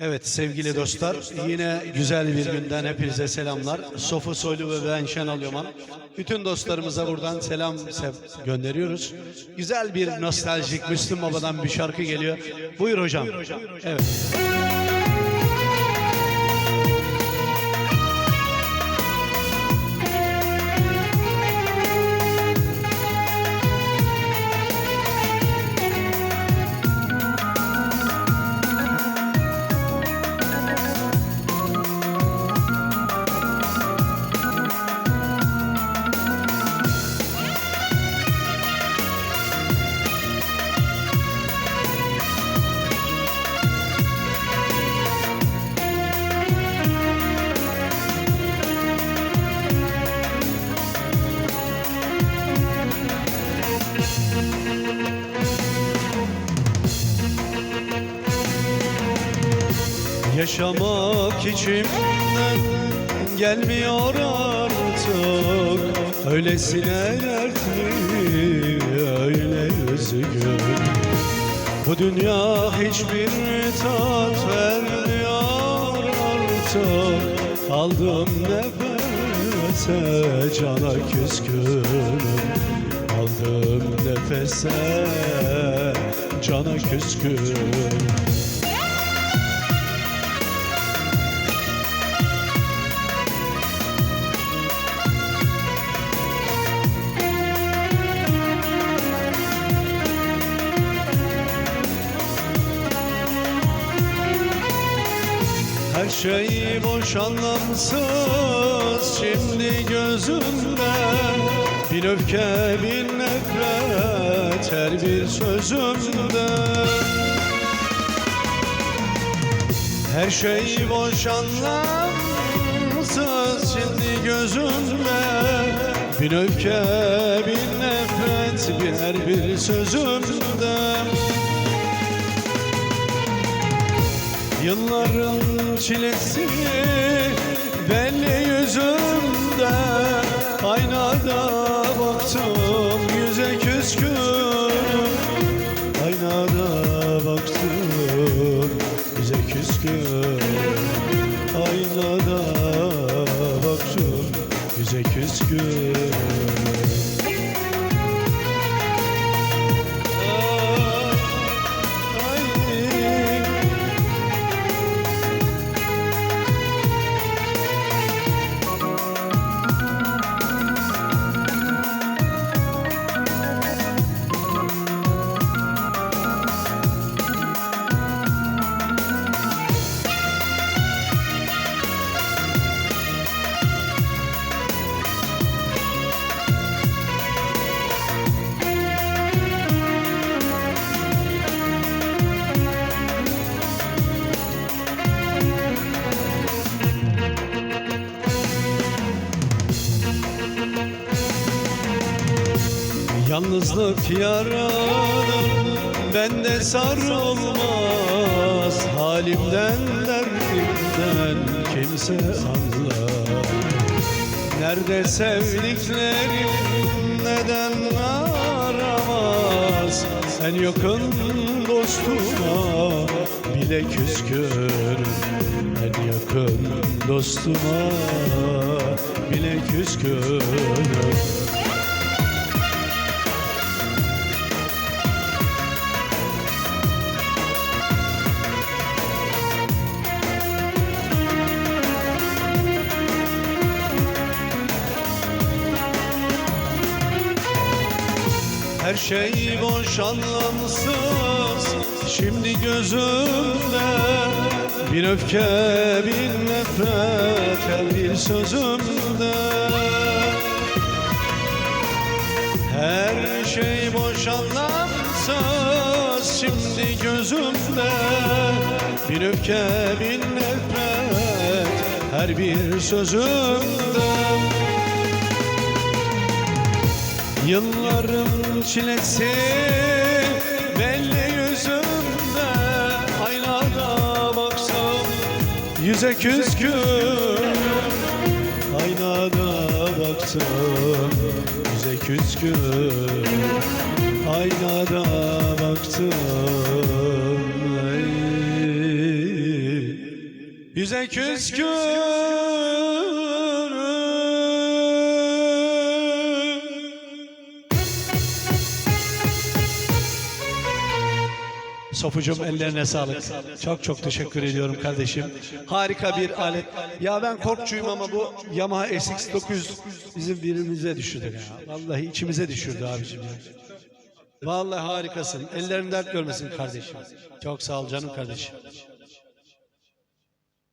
Evet sevgili dostlar yine güzel bir günden hepinize selamlar. Sofu Soylu ve ben Şenol Yaman. Bütün dostlarımıza buradan selam gönderiyoruz. Güzel bir nostaljik Müslüm Baba'dan bir şarkı geliyor. Buyur hocam. Evet. Yaşamak içimden gelmiyor artık. Öylesine dertli, öyle üzgün. Bu dünya hiçbir tat vermiyor artık. Aldığım nefese cana küskünüm. Aldığım nefese cana küskünüm Her şey boş anlamsız. Şimdi gözümde Bir öfke bir nefret. Her bir sözümde. Her şey boş anlamsız. Şimdi gözümde Bir öfke bir nefret. Bir her bir sözümde. Yılların çilesi belli yüzümde Aynada baktım yüze küskün Aynada baktım yüze küskün Aynada baktım yüze küskün Yalnızlık yaradır bende sarılmaz Halimden derdimden kimse anlar. Nerede sevdiklerim neden aramaz? En yakın dostuma bile küskün. En yakın dostuma bile küskün Her şey boş anlamsız. Şimdi gözümde Bir öfke bir nefret Her bir sözümde. Her şey boş anlamsız. Şimdi gözümde Bir öfke bir nefret Her bir sözümde Yılların çilesi belli yüzümde Aynada baksam yüze küskün Aynada baktım yüze küskün Aynada baktım. Yüze küskün Sofucum ellerine sağlık. Çok çok teşekkür ediyorum kardeşim. Harika bir alet. Ya ben korkçuyum ama bu Yamaha SX900 bizim birimize düşürdü ya. Vallahi içimize düşürdü abicim ya. Vallahi harikasın. Ellerin dert görmesin kardeşim. Çok sağ ol canım kardeşim.